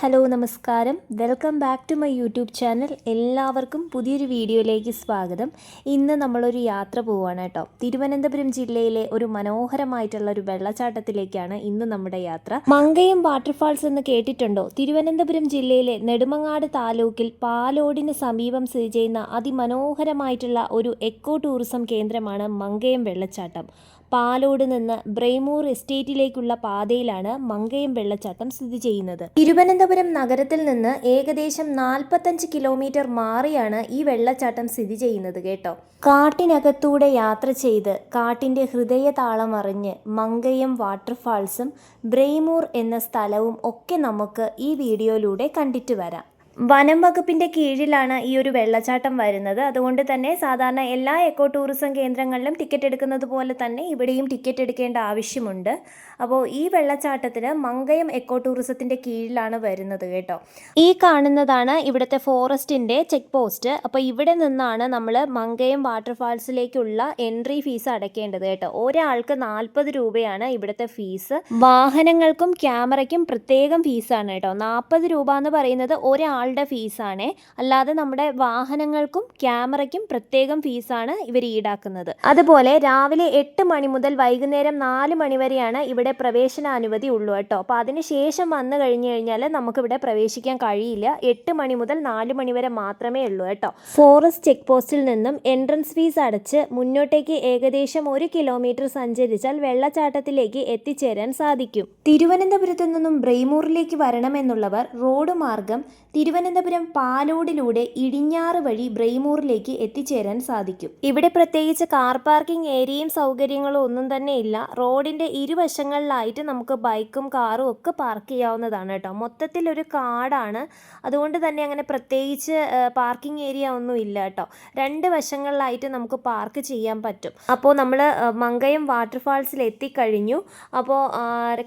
Hello നമസ്കാരം. Welcome back to my YouTube channel. എല്ലാവർക്കും പുതിയൊരു വീഡിയോയിലേക്ക് സ്വാഗതം. ഇന്ന് നമ്മളൊരു യാത്ര പോവുകയാണ് കേട്ടോ. തിരുവനന്തപുരം ജില്ലയിലെ ഒരു മനോഹരമായിട്ടുള്ള ഒരു വെള്ളച്ചാട്ടത്തിലേക്കാണ് ഇന്ന് നമ്മുടെ യാത്ര. മങ്കയം വാട്ടർഫാൾസ് എന്ന് കേട്ടിട്ടുണ്ടോ? തിരുവനന്തപുരം ജില്ലയിലെ നെടുമങ്ങാട് താലൂക്കിൽ പാലോടിന് സമീപം സ്ഥിതി ചെയ്യുന്ന അതിമനോഹരമായിട്ടുള്ള ഒരു എക്കോ ടൂറിസം കേന്ദ്രമാണ് മങ്കയം വെള്ളച്ചാട്ടം. പാലോട് നിന്ന് ബ്രെയ്മൂർ എസ്റ്റേറ്റിലേക്കുള്ള പാതയിലാണ് മങ്കയം വെള്ളച്ചാട്ടം സ്ഥിതി ചെയ്യുന്നത്. തിരുവനന്തപുരം നഗരത്തിൽ നിന്ന് ഏകദേശം നാൽപ്പത്തഞ്ച് കിലോമീറ്റർ മാറിയാണ് ഈ വെള്ളച്ചാട്ടം സ്ഥിതി ചെയ്യുന്നത് കേട്ടോ. കാട്ടിനകത്തൂടെ യാത്ര ചെയ്ത് കാട്ടിന്റെ ഹൃദയ താളം അറിഞ്ഞ് മങ്കയം വാട്ടർഫാൾസും ബ്രെയ്മൂർ എന്ന സ്ഥലവും ഒക്കെ നമുക്ക് ഈ വീഡിയോയിലൂടെ കണ്ടിട്ട് വരാം. വനം വകുപ്പിന്റെ കീഴിലാണ് ഈ ഒരു വെള്ളച്ചാട്ടം വരുന്നത്. അതുകൊണ്ട് തന്നെ സാധാരണ എല്ലാ എക്കോ ടൂറിസം കേന്ദ്രങ്ങളിലും ടിക്കറ്റ് എടുക്കുന്നത് പോലെ തന്നെ ഇവിടെയും ടിക്കറ്റ് എടുക്കേണ്ട ആവശ്യമുണ്ട്. അപ്പോൾ ഈ വെള്ളച്ചാട്ടത്തിന് മങ്കയം എക്കോ ടൂറിസത്തിന്റെ കീഴിലാണ് വരുന്നത് കേട്ടോ. ഈ കാണുന്നതാണ് ഇവിടുത്തെ ഫോറസ്റ്റിന്റെ ചെക്ക് പോസ്റ്റ് അപ്പോൾ ഇവിടെ നിന്നാണ് നമ്മൾ മങ്കയം വാട്ടർഫാൾസിലേക്കുള്ള എൻട്രി ഫീസ് അടയ്ക്കേണ്ടത് കേട്ടോ. ഒരാൾക്ക് നാൽപ്പത് രൂപയാണ് ഇവിടുത്തെ ഫീസ് വാഹനങ്ങൾക്കും ക്യാമറയ്ക്കും പ്രത്യേകം ഫീസാണ് കേട്ടോ. നാൽപ്പത് രൂപ എന്ന് പറയുന്നത് ഒരാളുടെ ഫീസാണ് അല്ലാതെ നമ്മുടെ വാഹനങ്ങൾക്കും ക്യാമറയ്ക്കും പ്രത്യേകം ഫീസാണ് ഇവർ ഈടാക്കുന്നത്. അതുപോലെ രാവിലെ എട്ട് മണി മുതൽ വൈകുന്നേരം നാല് മണി വരെയാണ് ഇവിടെ പ്രവേശനാനുമതി ഉള്ളൂ കേട്ടോ. അപ്പോൾ അതിന് ശേഷം വന്നു കഴിഞ്ഞു കഴിഞ്ഞാൽ നമുക്കിവിടെ പ്രവേശിക്കാൻ കഴിയില്ല. എട്ട് മണി മുതൽ നാല് മണി വരെ മാത്രമേ ഉള്ളൂ കേട്ടോ. ഫോറസ്റ്റ് ചെക്ക് പോസ്റ്റിൽ നിന്നും എൻട്രൻസ് ഫീസ് അടച്ച് മുന്നോട്ടേക്ക് ഏകദേശം ഒരു കിലോമീറ്റർ സഞ്ചരിച്ചാൽ വെള്ളച്ചാട്ടത്തിലേക്ക് എത്തിച്ചേരാൻ സാധിക്കും. തിരുവനന്തപുരത്തു നിന്നും ബ്രെയ്മൂറിലേക്ക് വരണമെന്നുള്ളവർ റോഡ് മാർഗം തിരുവനന്തപുരം പാലോടിലൂടെ ഇടിഞ്ഞാറ് വഴി ബ്രെയ്മൂറിലേക്ക് എത്തിച്ചേരാൻ സാധിക്കും. ഇവിടെ പ്രത്യേകിച്ച് കാർ പാർക്കിംഗ് ഏരിയയും സൗകര്യങ്ങളും ഒന്നും തന്നെ ഇല്ല. റോഡിന്റെ ഇരുവശങ്ങളിലായിട്ട് നമുക്ക് ബൈക്കും കാറും ഒക്കെ പാർക്ക് ചെയ്യാവുന്നതാണ് കേട്ടോ. മൊത്തത്തിൽ ഒരു കാടാണ്. അതുകൊണ്ട് തന്നെ അങ്ങനെ പ്രത്യേകിച്ച് പാർക്കിംഗ് ഏരിയ ഒന്നും ഇല്ല കേട്ടോ. രണ്ട് വശങ്ങളിലായിട്ട് നമുക്ക് പാർക്ക് ചെയ്യാൻ പറ്റും. അപ്പോൾ നമ്മൾ മങ്കയം വാട്ടർഫാൾസിൽ എത്തിക്കഴിഞ്ഞു. അപ്പോൾ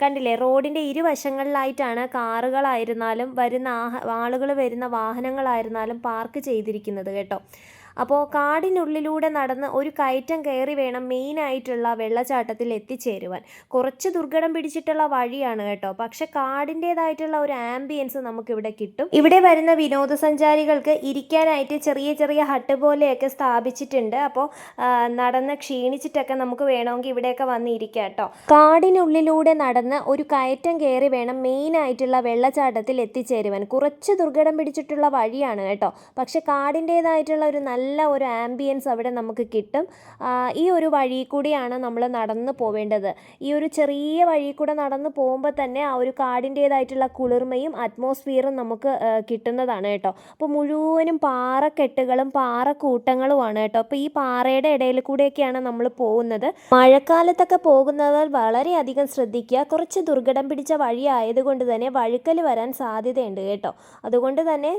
കണ്ടില്ലേ? റോഡിന്റെ ഇരുവശങ്ങളിലായിട്ടാണ് കാറുകളായിരുന്നാലും വരുന്ന ആളുകൾ വരുന്ന വാഹനങ്ങളായിരുന്നാലും പാർക്ക് ചെയ്തിരിക്കുന്നത് കേട്ടോ. അപ്പോൾ കാടിനുള്ളിലൂടെ നടന്ന് ഒരു കയറ്റം കയറി വേണം മെയിനായിട്ടുള്ള വെള്ളച്ചാട്ടത്തിൽ എത്തിച്ചേരുവാൻ. കുറച്ച് ദുർഘടം പിടിച്ചിട്ടുള്ള വഴിയാണ് കേട്ടോ. പക്ഷെ കാടിന്റേതായിട്ടുള്ള ഒരു ആംബിയൻസ് നമുക്കിവിടെ കിട്ടും. ഇവിടെ വരുന്ന വിനോദസഞ്ചാരികൾക്ക് ഇരിക്കാനായിട്ട് ചെറിയ ചെറിയ ഹട്ട് പോലെയൊക്കെ സ്ഥാപിച്ചിട്ടുണ്ട്. അപ്പോൾ നടന്ന് ക്ഷീണിച്ചിട്ടൊക്കെ നമുക്ക് വേണമെങ്കിൽ ഇവിടെയൊക്കെ വന്ന് കേട്ടോ. കാടിനുള്ളിലൂടെ നടന്ന് ഒരു കയറ്റം കയറി വേണം മെയിനായിട്ടുള്ള വെള്ളച്ചാട്ടത്തിൽ എത്തിച്ചേരുവാൻ. കുറച്ച് ദുർഘടം പിടിച്ചിട്ടുള്ള വഴിയാണ് കേട്ടോ. പക്ഷെ കാടിന്റേതായിട്ടുള്ള ഒരു നല്ല നല്ല ഒരു ആംബിയൻസ് അവിടെ നമുക്ക് കിട്ടും. ഈ ഒരു വഴി കൂടിയാണ് നമ്മൾ നടന്നു പോവേണ്ടത്. ഈ ഒരു ചെറിയ വഴി കൂടെ നടന്നു പോകുമ്പോൾ തന്നെ ആ ഒരു കാടിന്റേതായിട്ടുള്ള കുളിർമയും അറ്റ്മോസ്ഫിയറും നമുക്ക് കിട്ടുന്നതാണ് കേട്ടോ. അപ്പോൾ മുഴുവനും പാറക്കെട്ടുകളും പാറക്കൂട്ടങ്ങളുമാണ് കേട്ടോ. അപ്പോൾ ഈ പാറയുടെ ഇടയിൽ കൂടെയൊക്കെയാണ് നമ്മൾ പോകുന്നത്. മഴക്കാലത്തൊക്കെ പോകുന്നവർ വളരെയധികം ശ്രദ്ധിക്കുക. കുറച്ച് ദുർഘടം പിടിച്ച വഴി ആയതുകൊണ്ട് തന്നെ വഴുക്കൽ വരാൻ സാധ്യതയുണ്ട് കേട്ടോ. അതുകൊണ്ട് തന്നെ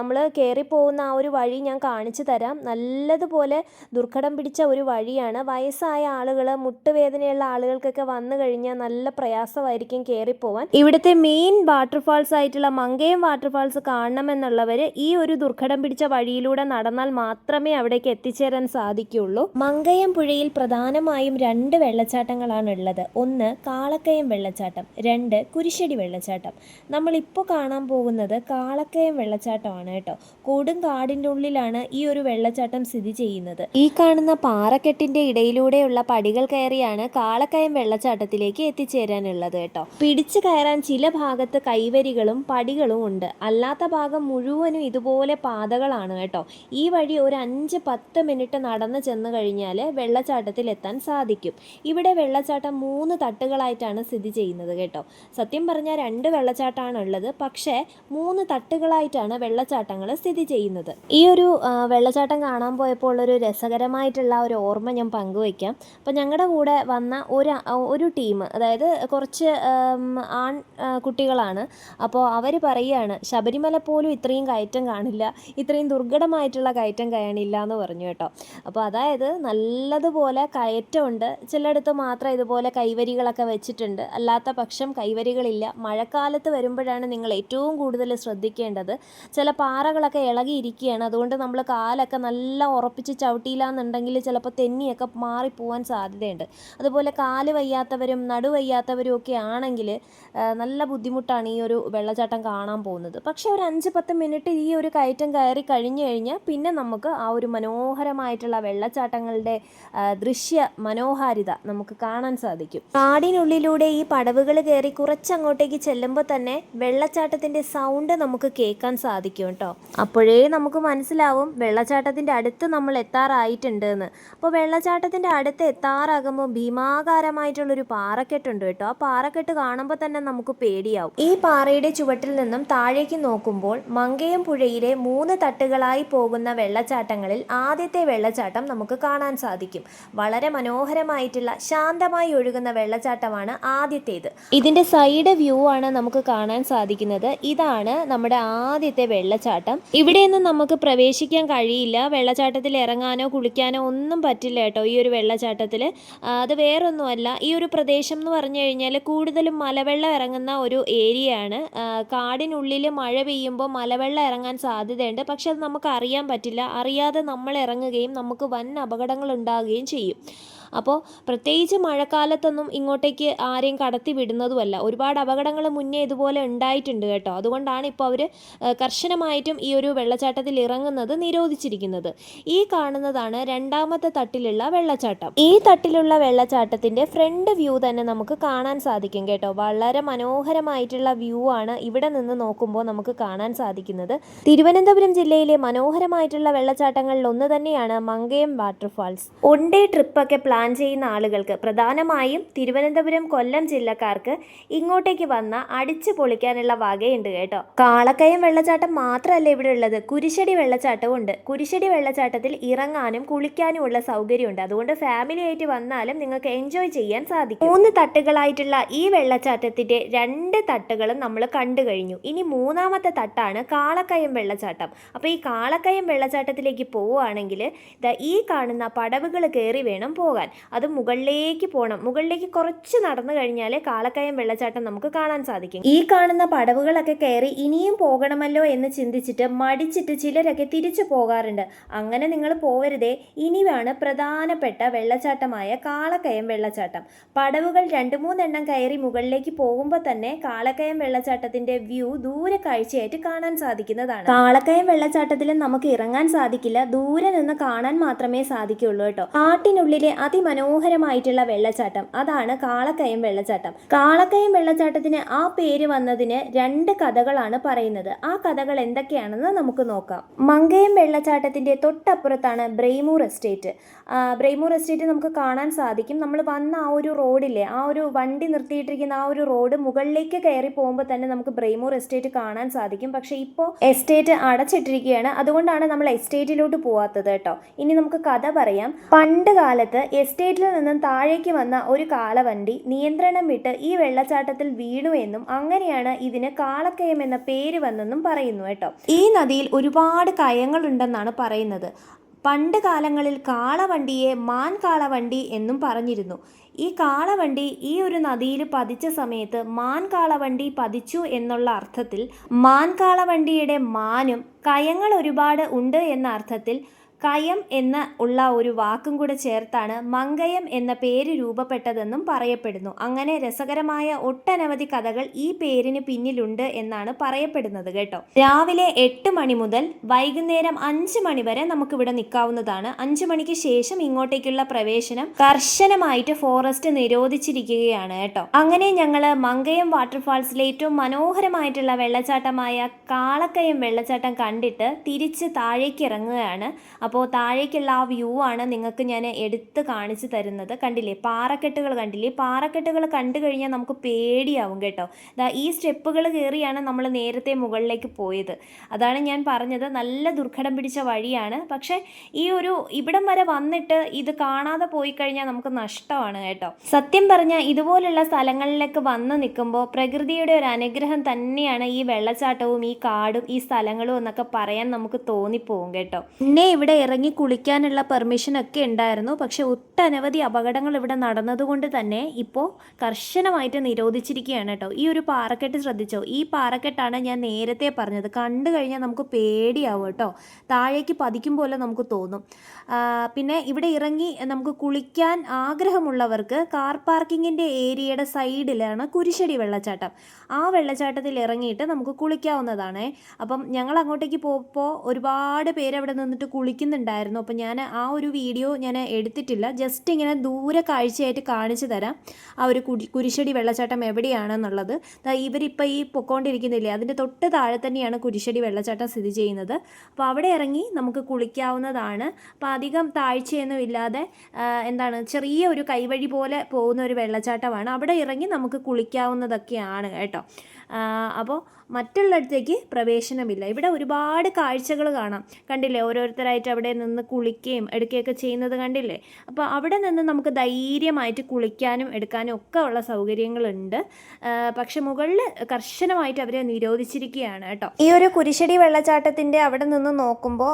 നമ്മൾ കയറി പോകുന്ന ആ ഒരു വഴി ഞാൻ കാണിച്ചു തരാം. തരാം നല്ലതുപോലെ ദുർഘടം പിടിച്ച ഒരു വഴിയാണ്. വയസ്സായ ആളുകൾ മുട്ടുവേദനയുള്ള ആളുകൾക്കൊക്കെ വന്നു കഴിഞ്ഞാൽ നല്ല പ്രയാസമായിരിക്കും കയറിപ്പോവാൻ ഇവിടുത്തെ മെയിൻ വാട്ടർഫാൾസ് ആയിട്ടുള്ള മങ്കയം വാട്ടർഫാൾസ് കാണണമെന്നുള്ളവർ ഈ ഒരു ദുർഘടം പിടിച്ച വഴിയിലൂടെ നടന്നാൽ മാത്രമേ അവിടേക്ക് എത്തിച്ചേരാൻ സാധിക്കുകയുള്ളൂ. മങ്കയം പുഴയിൽ പ്രധാനമായും രണ്ട് വെള്ളച്ചാട്ടങ്ങളാണ് ഉള്ളത് ഒന്ന് കാളക്കയം വെള്ളച്ചാട്ടം രണ്ട് കുരിശടി വെള്ളച്ചാട്ടം. നമ്മളിപ്പോൾ കാണാൻ പോകുന്നത് കാളക്കയം വെള്ളച്ചാട്ടമാണ് കേട്ടോ. കൊടും കാടിന്റെ ഉള്ളിലാണ് ഈ ഒരു വെള്ളച്ചാട്ടം സ്ഥിതി ചെയ്യുന്നത്. ഈ കാണുന്ന പാറക്കെട്ടിന്റെ ഇടയിലൂടെയുള്ള പടികൾ കയറിയാണ് കാളക്കയം വെള്ളച്ചാട്ടത്തിലേക്ക് എത്തിച്ചേരാനുള്ളത് കേട്ടോ. പിടിച്ചു കയറാൻ ചില ഭാഗത്ത് കൈവരികളും പടികളും ഉണ്ട്. അല്ലാത്ത ഭാഗം മുഴുവനും ഇതുപോലെ പാതകളാണ് കേട്ടോ. ഈ വഴി ഒരു അഞ്ച് പത്ത് മിനിറ്റ് നടന്നു ചെന്ന് കഴിഞ്ഞാൽ വെള്ളച്ചാട്ടത്തിൽ എത്താൻ സാധിക്കും. ഇവിടെ വെള്ളച്ചാട്ടം മൂന്ന് തട്ടുകളായിട്ടാണ് സ്ഥിതി ചെയ്യുന്നത് കേട്ടോ. സത്യം പറഞ്ഞാൽ രണ്ട് വെള്ളച്ചാട്ടമാണ് ഉള്ളത് പക്ഷേ മൂന്ന് തട്ടുകളായിട്ടാണ് വെള്ളച്ചാട്ടങ്ങൾ സ്ഥിതി ചെയ്യുന്നത്. ഈ ഒരു വെള്ളച്ചാട്ടം വെള്ളച്ചാട്ടം കാണാൻ പോയപ്പോൾ ഉള്ളൊരു രസകരമായിട്ടുള്ള ഒരു ഓർമ്മ ഞാൻ പങ്കുവയ്ക്കാം. അപ്പോൾ ഞങ്ങളുടെ കൂടെ വന്ന ഒരു ഒരു ടീം അതായത് കുറച്ച് ആൺ കുട്ടികളാണ്. അപ്പോൾ അവർ പറയുകയാണ് ശബരിമല പോലും ഇത്രയും കയറ്റം കാണില്ല ഇത്രയും ദുർഘടമായിട്ടുള്ള കയറ്റം കാണില്ല എന്ന് പറഞ്ഞു കേട്ടോ. അപ്പോൾ അതായത് നല്ലതുപോലെ കയറ്റമുണ്ട്. ചിലയിടത്ത് മാത്രം ഇതുപോലെ കൈവരികളൊക്കെ വെച്ചിട്ടുണ്ട്. അല്ലാത്ത പക്ഷം കൈവരികളില്ല. മഴക്കാലത്ത് വരുമ്പോഴാണ് നിങ്ങൾ ഏറ്റവും കൂടുതൽ ശ്രദ്ധിക്കേണ്ടത്. ചില പാറകളൊക്കെ ഇളകിയിരിക്കുകയാണ്. അതുകൊണ്ട് നമ്മൾ കാലൊക്കെ കാലൊക്കെ നല്ല ഉറപ്പിച്ച് ചവിട്ടിയില്ലാന്നുണ്ടെങ്കിൽ ചിലപ്പോൾ തെന്നിയൊക്കെ മാറിപ്പോവാൻ സാധ്യതയുണ്ട്. അതുപോലെ കാൽ വയ്യാത്തവരും നടു വയ്യാത്തവരും ഒക്കെ ആണെങ്കിൽ നല്ല ബുദ്ധിമുട്ടാണ് ഈ ഒരു വെള്ളച്ചാട്ടം കാണാൻ പോകുന്നത്. പക്ഷേ ഒരു അഞ്ച് പത്ത് മിനിറ്റ് ഈ ഒരു കയറ്റം കയറി കഴിഞ്ഞു കഴിഞ്ഞാൽ പിന്നെ നമുക്ക് ആ ഒരു മനോഹരമായിട്ടുള്ള വെള്ളച്ചാട്ടങ്ങളുടെ ദൃശ്യ മനോഹാരിത നമുക്ക് കാണാൻ സാധിക്കും. കാടിനുള്ളിലൂടെ ഈ പടവുകൾ കയറി കുറച്ചങ്ങോട്ടേക്ക് ചെല്ലുമ്പോൾ തന്നെ വെള്ളച്ചാട്ടത്തിന്റെ സൗണ്ട് നമുക്ക് കേൾക്കാൻ സാധിക്കും കേട്ടോ. അപ്പോഴേ നമുക്ക് മനസ്സിലാവും വെള്ളച്ചാട്ടത്തിന്റെ അടുത്ത് നമ്മൾ എത്താറായിട്ടുണ്ട് എന്ന് അപ്പോൾ വെള്ളച്ചാട്ടത്തിന്റെ അടുത്ത് എത്താറാകുമ്പോൾ ഭീമാകാരമായിട്ടുള്ളൊരു പാറക്കെട്ടുണ്ട് കേട്ടോ. ആ പാറക്കെട്ട് കാണുമ്പോൾ തന്നെ നമുക്ക് പേടിയാവും. ഈ പാറയുടെ ചുവട്ടിൽ നിന്നും താഴേക്ക് നോക്കുമ്പോൾ മങ്കയം പുഴയിലെ മൂന്ന് തട്ടുകളായി പോകുന്ന വെള്ളച്ചാട്ടങ്ങളിൽ ആദ്യത്തെ വെള്ളച്ചാട്ടം നമുക്ക് കാണാൻ സാധിക്കും. വളരെ മനോഹരമായിട്ടുള്ള ശാന്തമായി ഒഴുകുന്ന വെള്ളച്ചാട്ടമാണ് ആദ്യത്തേത്. ഇതിന്റെ സൈഡ് വ്യൂ ആണ് നമുക്ക് കാണാൻ സാധിക്കുന്നത്. ഇതാണ് നമ്മുടെ ആദ്യത്തെ വെള്ളച്ചാട്ടം. ഇവിടെയൊന്നും നമുക്ക് പ്രവേശിക്കാൻ കഴിയില്ല വെള്ളച്ചാട്ടത്തിൽ ഇറങ്ങാനോ കുളിക്കാനോ ഒന്നും പറ്റില്ല കേട്ടോ ഈ ഒരു വെള്ളച്ചാട്ടത്തിൽ. അത് വേറൊന്നുമല്ല. ഈ ഒരു പ്രദേശം എന്ന് പറഞ്ഞു കഴിഞ്ഞാൽ കൂടുതലും മലവെള്ളം ഇറങ്ങുന്ന ഒരു ഏരിയയാണ് കാടിനുള്ളിൽ മഴ പെയ്യുമ്പോൾ മലവെള്ളം ഇറങ്ങാൻ സാധ്യതയുണ്ട്. പക്ഷെ അത് നമുക്ക് അറിയാൻ പറ്റില്ല. അറിയാതെ നമ്മൾ ഇറങ്ങുകയും നമുക്ക് വൻ അപകടങ്ങൾ ഉണ്ടാകുകയും ചെയ്യും. അപ്പോൾ പ്രത്യേകിച്ച് മഴക്കാലത്തൊന്നും ഇങ്ങോട്ടേക്ക് ആരെയും കടത്തി വിടുന്നതുമല്ല. ഒരുപാട് അപകടങ്ങൾ മുന്നേ ഇതുപോലെ ഉണ്ടായിട്ടുണ്ട് കേട്ടോ. അതുകൊണ്ടാണ് ഇപ്പോൾ അവർ കർശനമായിട്ടും ഈ ഒരു വെള്ളച്ചാട്ടത്തിൽ ഇറങ്ങുന്നത് നിരോധിച്ചിരിക്കുന്നത്. ഈ കാണുന്നതാണ് രണ്ടാമത്തെ തട്ടിലുള്ള വെള്ളച്ചാട്ടം. ഈ തട്ടിലുള്ള വെള്ളച്ചാട്ടത്തിന്റെ ഫ്രണ്ട് വ്യൂ തന്നെ നമുക്ക് കാണാൻ സാധിക്കും കേട്ടോ. വളരെ മനോഹരമായിട്ടുള്ള വ്യൂ ആണ് ഇവിടെ നിന്ന് നോക്കുമ്പോൾ നമുക്ക് കാണാൻ സാധിക്കുന്നത്. തിരുവനന്തപുരം ജില്ലയിലെ മനോഹരമായിട്ടുള്ള വെള്ളച്ചാട്ടങ്ങളിൽ ഒന്ന് തന്നെയാണ് മങ്കയം വാട്ടർഫാൾസ്. ഒൺ ഡേ ട്രിപ്പൊക്കെ പ്ലാൻ ചെയ്യുന്ന ആളുകൾക്ക് പ്രധാനമായും തിരുവനന്തപുരം കൊല്ലം ജില്ലക്കാർക്ക് ഇങ്ങോട്ടേക്ക് വന്ന അടിച്ചു പൊളിക്കാനുള്ള വകയുണ്ട് കേട്ടോ. കാളക്കയം വെള്ളച്ചാട്ടം മാത്രമല്ല ഇവിടെ ഉള്ളത്. കുരിശടി വെള്ളച്ചാട്ടവും ഉണ്ട്. കുരിശടി വെള്ളച്ചാട്ടത്തിൽ ഇറങ്ങാനും കുളിക്കാനും ഉള്ള സൗകര്യമുണ്ട്. അതുകൊണ്ട് ഫാമിലി ആയിട്ട് വന്നാലും നിങ്ങൾക്ക് എൻജോയ് ചെയ്യാൻ സാധിക്കും. മൂന്ന് തട്ടുകളായിട്ടുള്ള ഈ വെള്ളച്ചാട്ടത്തിന്റെ രണ്ട് തട്ടുകളും നമ്മൾ കണ്ടു കഴിഞ്ഞു. ഇനി മൂന്നാമത്തെ തട്ടാണ് കാളക്കയം വെള്ളച്ചാട്ടം. അപ്പോൾ ഈ കാളക്കയം വെള്ളച്ചാട്ടത്തിലേക്ക് പോവുകയാണെങ്കിൽ ഈ കാണുന്ന പടവുകൾ കയറി വേണം പോകാൻ. അത് മുകളിലേക്ക് പോകണം മുകളിലേക്ക് കുറച്ച് നടന്നു കഴിഞ്ഞാൽ കാളക്കയം വെള്ളച്ചാട്ടം നമുക്ക് കാണാൻ സാധിക്കും. ഈ കാണുന്ന പടവുകളൊക്കെ കയറി ഇനിയും പോകണമല്ലോ എന്ന് ചിന്തിച്ചിട്ട് മടിച്ചിട്ട് ചിലരൊക്കെ തിരിച്ചു പോകാറുണ്ട്. അങ്ങനെ നിങ്ങൾ പോകരുതേ ഇനിയാണ് പ്രധാനപ്പെട്ട വെള്ളച്ചാട്ടമായ കാളക്കയം വെള്ളച്ചാട്ടം. പടവുകൾ രണ്ട് മൂന്നെണ്ണം കയറി മുകളിലേക്ക് പോകുമ്പോൾ തന്നെ കാളക്കയം വെള്ളച്ചാട്ടത്തിന്റെ വ്യൂ ദൂരെ കാഴ്ചയായിട്ട് കാണാൻ സാധിക്കുന്നതാണ്. കാളക്കയം വെള്ളച്ചാട്ടത്തിൽ നമുക്ക് ഇറങ്ങാൻ സാധിക്കില്ല. ദൂരെ നിന്ന് കാണാൻ മാത്രമേ സാധിക്കുള്ളൂ കേട്ടോ. കാട്ടിനുള്ളിലെ അതിമനോഹരമായിട്ടുള്ള വെള്ളച്ചാട്ടം. അതാണ് കാളക്കയം വെള്ളച്ചാട്ടം. കാളക്കയം വെള്ളച്ചാട്ടത്തിന് ആ പേര് വന്നതിന് രണ്ട് കഥകളാണ് പറയുന്നത്. ആ കഥകൾ എന്തൊക്കെയാണെന്ന് നമുക്ക് നോക്കാം. മങ്കയം വെള്ളച്ചാട്ടത്തിന്റെ തൊട്ടപ്പുറത്താണ് ബ്രെയ്മൂർ എസ്റ്റേറ്റ്. ബ്രെയ്മൂർ എസ്റ്റേറ്റ് നമുക്ക് കാണാൻ സാധിക്കും. നമ്മൾ വന്ന ആ ഒരു റോഡില്ലേ ആ ഒരു വണ്ടി നിർത്തിയിട്ടിരിക്കുന്ന ആ ഒരു റോഡ് മുകളിലേക്ക് കയറി പോകുമ്പോൾ തന്നെ നമുക്ക് ബ്രെയ്മൂർ എസ്റ്റേറ്റ് കാണാൻ സാധിക്കും. പക്ഷേ ഇപ്പോൾ എസ്റ്റേറ്റ് അടച്ചിട്ടിരിക്കുകയാണ്. അതുകൊണ്ടാണ് നമ്മൾ എസ്റ്റേറ്റിലോട്ട് പോവാത്തത് കേട്ടോ. ഇനി നമുക്ക് കഥ പറയാം. പണ്ട് കാലത്ത് എസ്റ്റേറ്റിൽ നിന്നും താഴേക്ക് വന്ന ഒരു കാളവണ്ടി നിയന്ത്രണം വിട്ട് ഈ വെള്ളച്ചാട്ടത്തിൽ വീണു എന്നും അങ്ങനെയാണ് ഇതിന് കാളക്കയം എന്ന പേര് വന്നെന്നും പറയുന്നു കേട്ടോ. ഈ നദിയിൽ ഒരുപാട് കയങ്ങളുണ്ടെന്നാണ് പറയുന്നത്. പണ്ട് കാലങ്ങളിൽ കാളവണ്ടിയെ മാൻ കാളവണ്ടി എന്നും പറഞ്ഞിരുന്നു. ഈ കാളവണ്ടി ഈ ഒരു നദിയിൽ പതിച്ച സമയത്ത് മാൻ കാളവണ്ടി പതിച്ചു എന്നുള്ള അർത്ഥത്തിൽ മാൻ കാളവണ്ടിയുടെ മാനും കയങ്ങൾ ഒരുപാട് ഉണ്ട് എന്ന അർത്ഥത്തിൽ കയം എന്ന ഉള്ള ഒരു വാക്കും കൂടെ ചേർത്താണ് മങ്കയം എന്ന പേര് രൂപപ്പെട്ടതെന്നും പറയപ്പെടുന്നു. അങ്ങനെ രസകരമായ ഒട്ടനവധി കഥകൾ ഈ പേരിന് പിന്നിലുണ്ട് എന്നാണ് പറയപ്പെടുന്നത് കേട്ടോ. രാവിലെ എട്ട് മണി മുതൽ വൈകുന്നേരം അഞ്ച് മണി വരെ നമുക്ക് ഇവിടെ നിൽക്കാവുന്നതാണ്. അഞ്ച് മണിക്ക് ശേഷം ഇങ്ങോട്ടേക്കുള്ള പ്രവേശനം കർശനമായിട്ട് ഫോറസ്റ്റ് നിരോധിച്ചിരിക്കുകയാണ് കേട്ടോ. അങ്ങനെ ഞങ്ങൾ മങ്കയം വാട്ടർഫാൾസിലെ ഏറ്റവും മനോഹരമായിട്ടുള്ള വെള്ളച്ചാട്ടമായ കാളക്കയം വെള്ളച്ചാട്ടം കണ്ടിട്ട് തിരിച്ച് താഴേക്ക് ഇറങ്ങുകയാണ്. അപ്പോൾ താഴേക്കുള്ള ആ വ്യൂ ആണ് നിങ്ങൾക്ക് ഞാൻ എടുത്ത് കാണിച്ചു തരുന്നത്. കണ്ടില്ലേ? പാറക്കെട്ടുകൾ കണ്ടില്ലേ? പാറക്കെട്ടുകൾ കണ്ടു കഴിഞ്ഞാൽ നമുക്ക് പേടിയാവും കേട്ടോ. ദാ ഈ സ്റ്റെപ്പുകൾ കയറിയാണ് നമ്മൾ നേരത്തെ മുകളിലേക്ക് പോയത്. അതാണ് ഞാൻ പറഞ്ഞത്. നല്ല ദുർഘടം പിടിച്ച വഴിയാണ്. പക്ഷേ ഈ ഒരു ഇവിടം വരെ വന്നിട്ട് ഇത് കാണാതെ പോയി കഴിഞ്ഞാൽ നമുക്ക് നഷ്ടമാണ് കേട്ടോ. സത്യം പറഞ്ഞാൽ ഇതുപോലുള്ള സ്ഥലങ്ങളിലേക്ക് വന്ന് നിൽക്കുമ്പോൾ പ്രകൃതിയുടെ ഒരു അനുഗ്രഹം തന്നെയാണ് ഈ വെള്ളച്ചാട്ടവും ഈ കാടും ഈ സ്ഥലങ്ങളും എന്നൊക്കെ പറയാൻ നമുക്ക് തോന്നിപ്പോവും കേട്ടോ. പിന്നെ ഇവിടെ ഇതുപോലെ ഇറങ്ങി കുളിക്കാനുള്ള പെർമിഷൻ ഒക്കെ ഉണ്ടായിരുന്നു. പക്ഷെ ഒട്ടനവധി അപകടങ്ങൾ ഇവിടെ നടന്നതുകൊണ്ട് തന്നെ ഇപ്പോൾ കർശനമായിട്ട് നിരോധിച്ചിരിക്കുകയാണ് കേട്ടോ. ഈ ഒരു പാറക്കെട്ട് ശ്രദ്ധിച്ചോ? ഈ പാറക്കെട്ടാണ് ഞാൻ നേരത്തെ പറഞ്ഞത്. കണ്ടു കഴിഞ്ഞാൽ നമുക്ക് പേടിയാവും കേട്ടോ. താഴേക്ക് പതിക്കും പോലെ നമുക്ക് തോന്നും. പിന്നെ ഇവിടെ ഇറങ്ങി നമുക്ക് കുളിക്കാൻ ആഗ്രഹമുള്ളവർക്ക് കാർ പാർക്കിങ്ങിന്റെ ഏരിയയുടെ സൈഡിലാണ് കുരിശടി വെള്ളച്ചാട്ടം. ആ വെള്ളച്ചാട്ടത്തിൽ ഇറങ്ങിയിട്ട് നമുക്ക് കുളിക്കാവുന്നതാണ്. അപ്പം ഞങ്ങൾ അങ്ങോട്ടേക്ക് പോകുമ്പോൾ ഒരുപാട് പേര് അവിടെ നിന്നിട്ട് കുളിക്കുന്നുണ്ടായിരുന്നു അപ്പോൾ ഞാൻ ആ ഒരു വീഡിയോ ഞാൻ എടുത്തിട്ടില്ല. ജസ്റ്റ് ഇങ്ങനെ ദൂരെ കാഴ്ചയായിട്ട് കാണിച്ചു തരാം. ആ ഒരു കുരി കുരിശടി വെള്ളച്ചാട്ടം എവിടെയാണെന്നുള്ളത്. ഇവരിപ്പോൾ ഈ പൊക്കോണ്ടിരിക്കുന്നില്ലേ? അതിന്റെ തൊട്ട് താഴെ തന്നെയാണ് കുരിശടി വെള്ളച്ചാട്ടം സ്ഥിതി ചെയ്യുന്നത്. അപ്പോൾ അവിടെ ഇറങ്ങി നമുക്ക് കുളിക്കാവുന്നതാണ്. അപ്പോൾ അധികം താഴ്ചയൊന്നും ഇല്ലാതെ എന്താണ് ചെറിയ ഒരു കൈവഴി പോലെ പോകുന്ന ഒരു വെള്ളച്ചാട്ടമാണ്. അവിടെ ഇറങ്ങി നമുക്ക് കുളിക്കാവുന്നതൊക്കെയാണ് കേട്ടോ. അപ്പോൾ മറ്റുള്ളിടത്തേക്ക് പ്രവേശനമില്ല. ഇവിടെ ഒരുപാട് കാഴ്ചകൾ കാണാം. കണ്ടില്ലേ? ഓരോരുത്തരായിട്ട് അവിടെ നിന്ന് കുളിക്കുകയും എടുക്കുകയൊക്കെ ചെയ്യുന്നത് കണ്ടില്ലേ? അപ്പോൾ അവിടെ നിന്ന് നമുക്ക് ധൈര്യമായിട്ട് കുളിക്കാനും എടുക്കാനും ഒക്കെ ഉള്ള സൗകര്യങ്ങളുണ്ട്. പക്ഷെ മുകളിൽ കർശനമായിട്ട് അവരെ നിരോധിച്ചിരിക്കുകയാണ് കേട്ടോ. ഈ ഒരു കുരിശടി വെള്ളച്ചാട്ടത്തിന്റെ അവിടെ നിന്ന് നോക്കുമ്പോൾ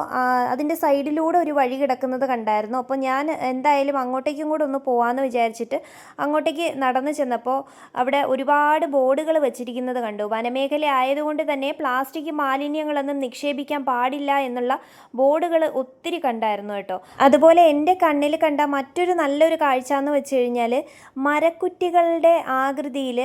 അതിന്റെ സൈഡിലൂടെ ഒരു വഴി കിടക്കുന്നത് കണ്ടായിരുന്നു. അപ്പോൾ ഞാൻ എന്തായാലും അങ്ങോട്ടേക്കും കൂടെ ഒന്ന് പോകാമെന്ന് വിചാരിച്ചിട്ട് അങ്ങോട്ടേക്ക് നടന്നു ചെന്നപ്പോൾ അവിടെ ഒരുപാട് ബോർഡുകൾ വെച്ചിരിക്കുന്നത് കണ്ടു. വനമേഖല ആയതുകൊണ്ട് തന്നെ പ്ലാസ്റ്റിക് മാലിന്യങ്ങളൊന്നും നിക്ഷേപിക്കാൻ പാടില്ല എന്നുള്ള ബോർഡുകൾ ഒത്തിരി കണ്ടായിരുന്നു കേട്ടോ. അതുപോലെ എന്റെ കണ്ണിൽ കണ്ട മറ്റൊരു നല്ലൊരു കാഴ്ച എന്ന് വെച്ച് കഴിഞ്ഞാൽ മരക്കുറ്റികളുടെ ആകൃതിയിൽ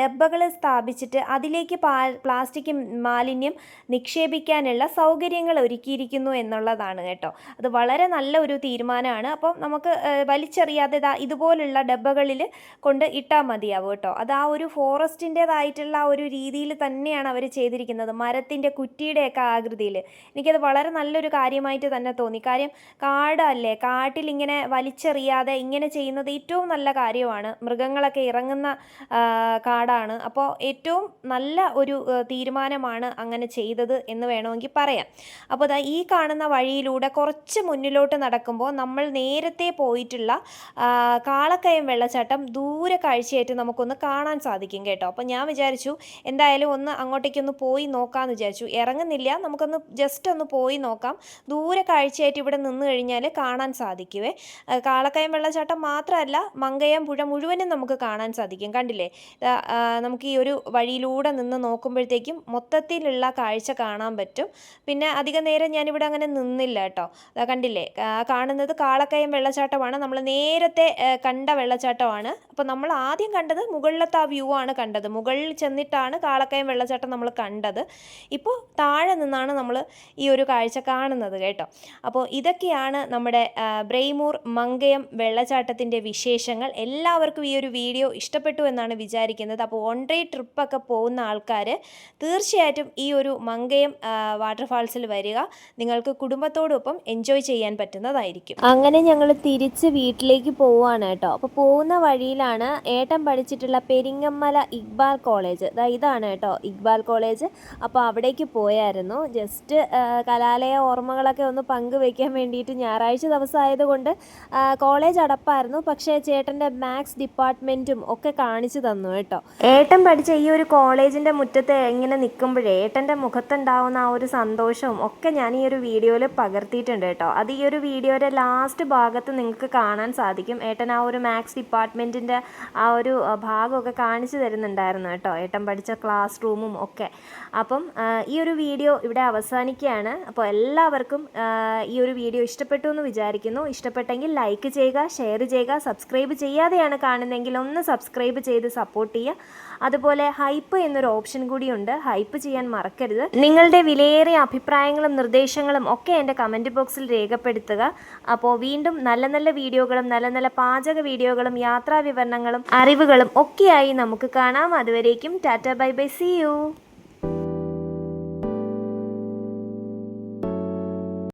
ഡബ്ബകൾ സ്ഥാപിച്ചിട്ട് അതിലേക്ക് പ്ലാസ്റ്റിക് മാലിന്യം നിക്ഷേപിക്കാനുള്ള സൗകര്യങ്ങൾ ഒരുക്കിയിരിക്കുന്നു എന്നുള്ളതാണ് കേട്ടോ. അത് വളരെ നല്ല ഒരു തീരുമാനമാണ്. അപ്പോൾ നമുക്ക് വലിച്ചെറിയാതെ ഇതുപോലുള്ള ഡബ്ബകളിൽ കൊണ്ട് ഇട്ടാൽ മതിയാവും കേട്ടോ. അത് ആ ഒരു ഫോറസ്റ്റിന്റേതായിട്ടുള്ള ഒരു രീതിയിൽ തന്നെയാണ് അവർ ചെയ്തിരിക്കുന്നത്. മരത്തിന്റെ കുറ്റിയുടെയൊക്കെ ആകൃതിയിൽ. എനിക്കത് വളരെ നല്ലൊരു കാര്യമായിട്ട് തന്നെ തോന്നി. കാര്യം കാടല്ലേ? കാട്ടിൽ ഇങ്ങനെ വലിച്ചെറിയാതെ ഇങ്ങനെ ചെയ്യുന്നത് ഏറ്റവും നല്ല കാര്യമാണ്. മൃഗങ്ങളൊക്കെ ഇറങ്ങുന്ന കാടാണ്. അപ്പോൾ ഏറ്റവും നല്ല ഒരു തീരുമാനമാണ് അങ്ങനെ ചെയ്തത് എന്ന് വേണമെങ്കിൽ പറയാം. അപ്പോൾ ദാ ഈ കാണുന്ന വഴിയിലൂടെ കുറച്ച് മുന്നിലോട്ട് നടക്കുമ്പോൾ നമ്മൾ നേരത്തെ പോയിട്ടുള്ള കാളക്കയം വെള്ളച്ചാട്ടം ദൂരെ കാഴ്ചയായിട്ട് നമുക്കൊന്ന് കാണാൻ സാധിക്കും കേട്ടോ. അപ്പോൾ ഞാൻ വിചാരിച്ചു എന്തായാലും ഒന്ന് അങ്ങോട്ടേക്കൊന്ന് പോയി നോക്കാമെന്ന് വിചാരിച്ചു. ഇറങ്ങുന്നില്ല. നമുക്കൊന്ന് ജസ്റ്റ് ഒന്ന് പോയി നോക്കാം. ദൂരെ കാഴ്ചയായിട്ട് ഇവിടെ നിന്ന് കഴിഞ്ഞാൽ കാണാൻ സാധിക്കുവേ. കാളക്കയം വെള്ളച്ചാട്ടം മാത്രമല്ല മങ്കയം പുഴ മുഴുവനും നമുക്ക് കാണാൻ സാധിക്കും. കണ്ടില്ലേ? നമുക്ക് ഈ ഒരു വഴിയിലൂടെ നിന്ന് നോക്കുമ്പോഴത്തേക്കും മൊത്തത്തിലുള്ള കാഴ്ച കാണാൻ പറ്റും. പിന്നെ അധിക നേരം ഞാനിവിടെ അങ്ങനെ നിന്നില്ല കേട്ടോ. കണ്ടില്ലേ? കാണുന്നത് കാളക്കയം വെള്ളച്ചാട്ടമാണ്. നമ്മൾ നേരത്തെ കണ്ട വെള്ളച്ചാട്ടമാണ്. അപ്പോൾ നമ്മൾ ആദ്യം കണ്ടത് മുകളിലത്തെ ആ വ്യൂ ആണ് കണ്ടത്. മുകളിൽ ചെന്നിട്ടാണ് കാളക്കയം വെള്ളച്ചാട്ടം നമ്മൾ കണ്ടത്. ഇപ്പോൾ താഴെ നിന്നാണ് നമ്മൾ ഈ ഒരു കാഴ്ച കാണുന്നത് കേട്ടോ. അപ്പോൾ ഇതൊക്കെയാണ് നമ്മുടെ ബ്രെയ്മൂർ മങ്കയം വെള്ളച്ചാട്ടത്തിന്റെ വിശേഷങ്ങൾ. എല്ലാവർക്കും ഈ ഒരു വീഡിയോ ഇഷ്ടപ്പെട്ടു എന്നാണ് വിചാരിക്കുന്നത്. അപ്പോൾ വൺ ഡേ ട്രിപ്പൊക്കെ പോകുന്ന ആൾക്കാർ തീർച്ചയായിട്ടും ഈ ഒരു മങ്കയം വാട്ടർഫാൾസിൽ വരിക. നിങ്ങൾക്ക് കുടുംബത്തോടൊപ്പം എൻജോയ് ചെയ്യാൻ പറ്റുന്നതായിരിക്കും. അങ്ങനെ ഞങ്ങൾ തിരിച്ച് വീട്ടിലേക്ക് പോവുകയാണ് കേട്ടോ. അപ്പോൾ പോകുന്ന വഴിയിലാണ് ഏട്ടൻ പഠിച്ചിട്ടുള്ള പെരിങ്ങമ്മല ഇക്ബാൽ കോളേജ് ദാ ഇതാണ് കേട്ടോ ഇക്ബാൽ കോളേജ്. അപ്പോൾ അവിടേക്ക് പോയായിരുന്നു. ജസ്റ്റ് കലാലയ ഓർമ്മകളൊക്കെ ഒന്ന് പങ്കുവയ്ക്കാൻ വേണ്ടിയിട്ട് ഞായറാഴ്ച ദിവസമായതുകൊണ്ട് കോളേജ് അടപ്പായിരുന്നു. പക്ഷേ ചേട്ടന്റെ മാത്സ് ഡിപ്പാർട്ട്മെന്റും ഒക്കെ കാണിച്ചു തന്നു കേട്ടോ. ഏട്ടൻ പഠിച്ച ഈ ഒരു കോളേജിന്റെ മുറ്റത്ത് ഇങ്ങനെ നിൽക്കുമ്പോഴേ ഏട്ടന്റെ മുഖത്തുണ്ടാവുന്ന ആ ഒരു സന്തോഷവും ഒക്കെ ഞാൻ ഈ ഒരു വീഡിയോയിൽ പകർത്തിയിട്ടുണ്ട് കേട്ടോ. അത് ഈ ഒരു വീഡിയോയുടെ ലാസ്റ്റ് ഭാഗത്ത് നിങ്ങൾക്ക് കാണാൻ സാധിക്കും. ഏട്ടൻ ആ ഒരു മാത്സ് ഡിപ്പാർട്ട്മെന്റിന്റെ ആ ഒരു ഭാഗമൊക്കെ കാണിച്ചു തരുന്നുണ്ടായിരുന്നു കേട്ടോ. ഏട്ടൻ പഠിച്ച ക്ലാസ് റൂമും ഒക്കെ. അപ്പം ഈ ഒരു വീഡിയോ ഇവിടെ അവസാനിക്കുകയാണ്. അപ്പോൾ എല്ലാവർക്കും ഈ ഒരു വീഡിയോ ഇഷ്ടപ്പെട്ടു എന്ന് വിചാരിക്കുന്നു. ഇഷ്ടപ്പെട്ടെങ്കിൽ ലൈക്ക് ചെയ്യുക ഷെയർ ചെയ്യുക സബ്സ്ക്രൈബ് ചെയ്യാതെയാണ് കാണുന്നതെങ്കിൽ ഒന്ന് സബ്സ്ക്രൈബ് ചെയ്ത് സപ്പോർട്ട് ചെയ്യുക. അതുപോലെ ഹൈപ്പ് എന്നൊരു ഓപ്ഷൻ കൂടിയുണ്ട് ഹൈപ്പ് ചെയ്യാൻ മറക്കരുത്. നിങ്ങളുടെ വിലയേറിയ അഭിപ്രായങ്ങളും നിർദ്ദേശങ്ങളും ഒക്കെ എന്റെ കമന്റ് ബോക്സിൽ രേഖപ്പെടുത്തുക. അപ്പോൾ വീണ്ടും നല്ല നല്ല വീഡിയോകളും നല്ല നല്ല പാചക വീഡിയോകളും യാത്രാ വിവരണങ്ങളും അറിവുകളും ഒക്കെയായി നമുക്ക് കാണാം. അതുവരേക്കും tata bye bye see you